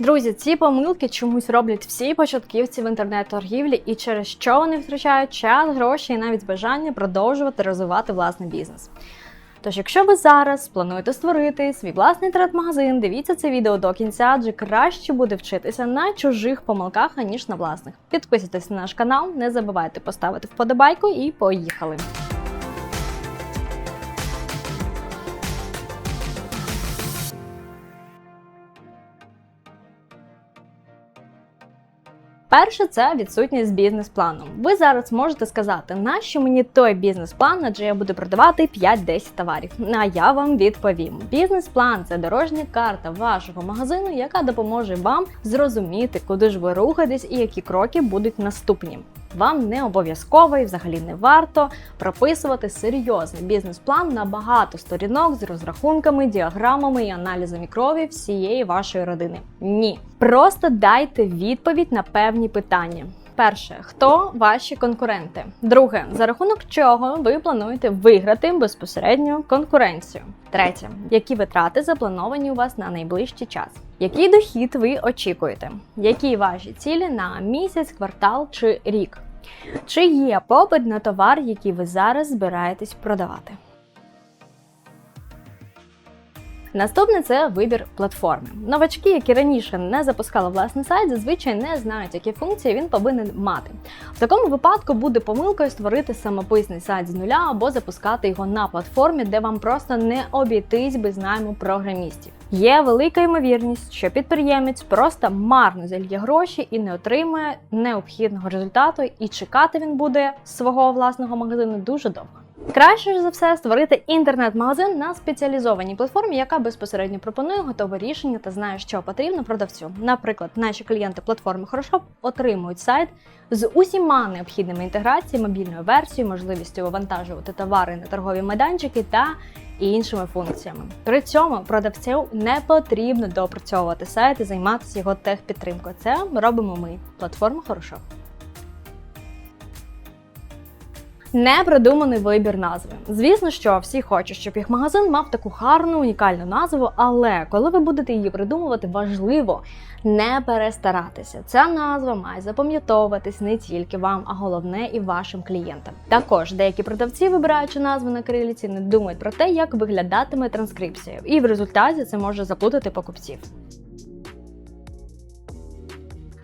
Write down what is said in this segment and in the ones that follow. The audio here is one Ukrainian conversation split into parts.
Друзі, ці помилки чомусь роблять всі початківці в інтернет-торгівлі, і через що вони втрачають час, гроші і навіть бажання продовжувати розвивати власний бізнес. Тож, якщо ви зараз плануєте створити свій власний інтернет-магазин, дивіться це відео до кінця, адже краще буде вчитися на чужих помилках, аніж на власних. Підписуйтесь на наш канал, не забувайте поставити вподобайку і поїхали! Перше це відсутність бізнес-плану. Ви зараз можете сказати, нащо мені той бізнес-план, адже я буду продавати 5-10 товарів. А я вам відповім: бізнес-план це дорожня карта вашого магазину, яка допоможе вам зрозуміти, куди ж ви рухаєтесь і які кроки будуть наступні. Вам не обов'язково і взагалі не варто прописувати серйозний бізнес-план на багато сторінок з розрахунками, діаграмами і аналізами крові всієї вашої родини. Ні, просто дайте відповідь на певні питання. Перше, хто ваші конкуренти? Друге, за рахунок чого ви плануєте виграти безпосередню конкуренцію? Третє, які витрати заплановані у вас на найближчий час? Який дохід ви очікуєте? Які ваші цілі на місяць, квартал чи рік? Чи є попит на товар, який ви зараз збираєтесь продавати? Наступне це вибір платформи. Новачки, які раніше не запускали власний сайт, зазвичай не знають, які функції він повинен мати. В такому випадку буде помилкою створити самописний сайт з нуля або запускати його на платформі, де вам просто не обійтись без найму програмістів. Є велика ймовірність, що підприємець просто марно зальє гроші і не отримує необхідного результату, і чекати він буде свого власного магазину дуже довго. Краще за все створити інтернет-магазин на спеціалізованій платформі, яка безпосередньо пропонує готове рішення та знає, що потрібно продавцю. Наприклад, наші клієнти платформи Хорошоп отримують сайт з усіма необхідними інтеграціями, мобільною версією, можливістю вивантажувати товари на торгові майданчики та іншими функціями. При цьому продавцю не потрібно доопрацьовувати сайт і займатися його техпідтримкою. Це робимо ми, платформа Хорошоп. Непродуманий вибір назви. Звісно, що всі хочуть, щоб їх магазин мав таку гарну, унікальну назву, але коли ви будете її придумувати, важливо не перестаратися. Ця назва має запам'ятовуватись не тільки вам, а головне і вашим клієнтам. Також деякі продавці, вибираючи назви на кирилиці, не думають про те, як виглядатиме транскрипція, і в результаті це може заплутати покупців.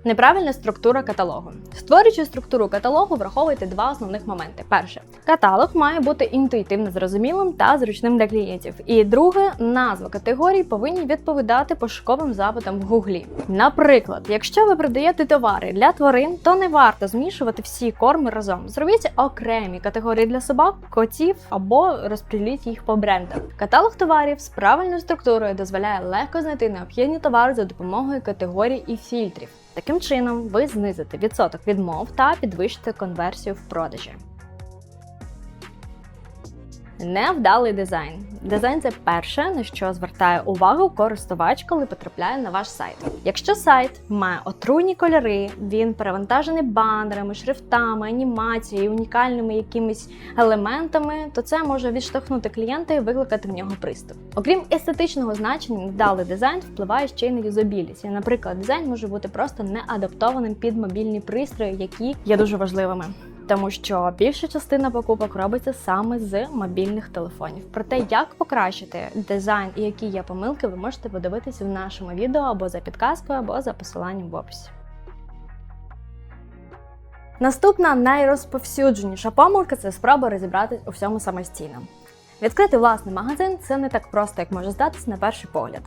Неправильна структура каталогу. Створюючи структуру каталогу, враховуйте два основних моменти. Перше, каталог має бути інтуїтивно зрозумілим та зручним для клієнтів. І друге, назва категорій повинні відповідати пошуковим запитам в Гуглі. Наприклад, якщо ви продаєте товари для тварин, то не варто змішувати всі корми разом. Зробіть окремі категорії для собак, котів або розподіліть їх по брендам. Каталог товарів з правильною структурою дозволяє легко знайти необхідні товари за допомогою категорій і фільтрів. Таким чином, ви знизите відсоток відмов та підвищите конверсію в продажі. Невдалий дизайн. Дизайн це перше, на що звертає увагу користувач, коли потрапляє на ваш сайт. Якщо сайт має отруйні кольори, він перевантажений банерами, шрифтами, анімацією, унікальними якимись елементами, то це може відштовхнути клієнта і викликати в нього приступ. Окрім естетичного значення, невдалий дизайн впливає ще й на юзабілість. Наприклад, дизайн може бути просто не адаптованим під мобільні пристрої, які є дуже важливими тому що більша частина покупок робиться саме з мобільних телефонів. Про те, як покращити дизайн і які є помилки, ви можете подивитися в нашому відео або за підказкою, або за посиланням в описі. Наступна найрозповсюдженіша помилка це спроба розібратись у всьому самостійно. Відкрити власний магазин це не так просто, як може здатися на перший погляд.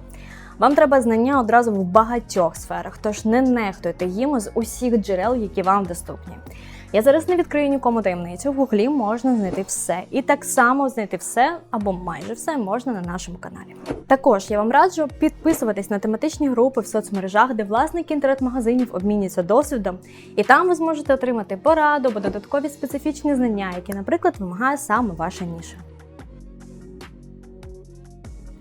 Вам треба знання одразу в багатьох сферах, тож не нехтуйте їм з усіх джерел, які вам доступні. Я зараз не відкрию нікому таємницю. В гуглі можна знайти все. І так само знайти все або майже все можна на нашому каналі. Також я вам раджу підписуватись на тематичні групи в соцмережах, де власники інтернет-магазинів обмінюються досвідом, і там ви зможете отримати пораду або додаткові специфічні знання, які, наприклад, вимагає саме ваша ніша.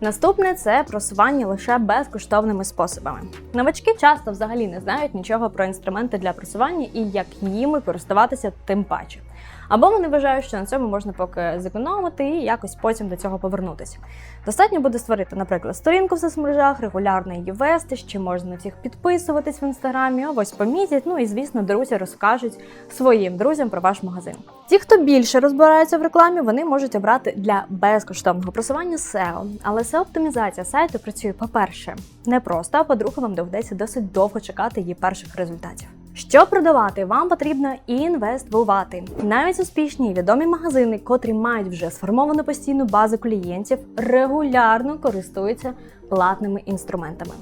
Наступне це просування лише безкоштовними способами. Новачки часто взагалі не знають нічого про інструменти для просування і як їми користуватися тим паче. Або вони вважають, що на цьому можна поки зекономити і якось потім до цього повернутися. Достатньо буде створити, наприклад, сторінку в соцмережах, регулярно її вести, ще можна на всіх підписуватись в інстаграмі, ось помітять. Ну і звісно, друзі розкажуть своїм друзям про ваш магазин. Ті, хто більше розбирається в рекламі, вони можуть обрати для безкоштовного просування SEO. Але SEO оптимізація сайту працює, по-перше, не просто, а по-друге, вам доведеться досить довго чекати її перших результатів. Щоб продавати, вам потрібно інвестувати. Навіть успішні і відомі магазини, котрі мають вже сформовану постійну базу клієнтів, регулярно користуються платними інструментами.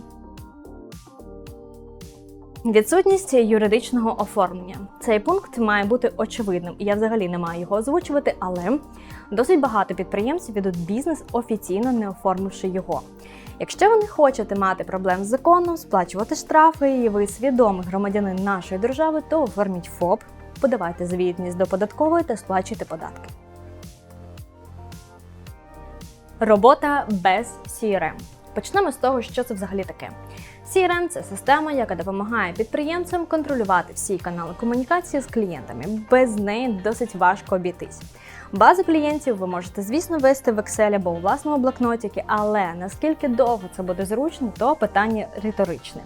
Відсутність юридичного оформлення. Цей пункт має бути очевидним, і я взагалі не маю його озвучувати, але досить багато підприємців ведуть бізнес, офіційно не оформивши його. Якщо ви не хочете мати проблем з законом, сплачувати штрафи, і ви свідомий громадянин нашої держави, то оформіть ФОП, подавайте звітність до податкової та сплачуйте податки. Робота без CRM. Почнемо з того, що це взагалі таке. CRM – це система, яка допомагає підприємцям контролювати всі канали комунікації з клієнтами. Без неї досить важко обійтись. Базу клієнтів ви можете, звісно, вести в Excel або у власному блокнотіки, але наскільки довго це буде зручно, то питання риторичне.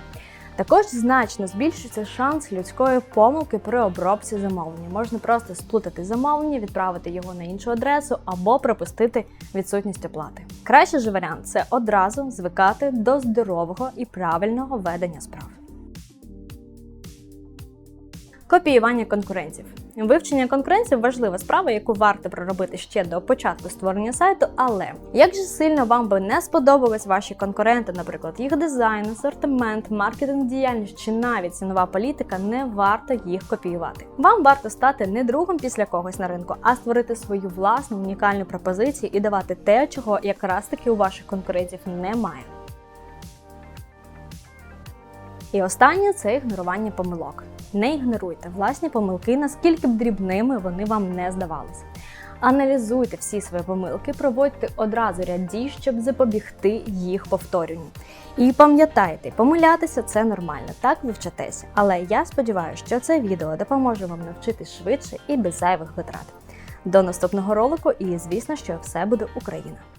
Також значно збільшується шанс людської помилки при обробці замовлення. Можна просто сплутати замовлення, відправити його на іншу адресу або пропустити відсутність оплати. Кращий же варіант це одразу звикати до здорового і правильного ведення справ. Копіювання конкурентів. Вивчення конкуренців важлива справа, яку варто проробити ще до початку створення сайту. Але як же сильно вам би не сподобались ваші конкуренти, наприклад, їх дизайн, асортимент, маркетинг діяльність чи навіть цінова політика, не варто їх копіювати. Вам варто стати не другом після когось на ринку, а створити свою власну унікальну пропозицію і давати те, чого якраз таки у ваших конкурентів немає. І останнє це ігнорування помилок. Не ігноруйте власні помилки, наскільки б дрібними вони вам не здавалися. Аналізуйте всі свої помилки, проводьте одразу ряд дій, щоб запобігти їх повторюванню. І пам'ятайте, помилятися це нормально, так ви. Але я сподіваюся, що це відео допоможе вам навчитись швидше і без зайвих витрат. До наступного ролику, і звісно, що все буде Україна!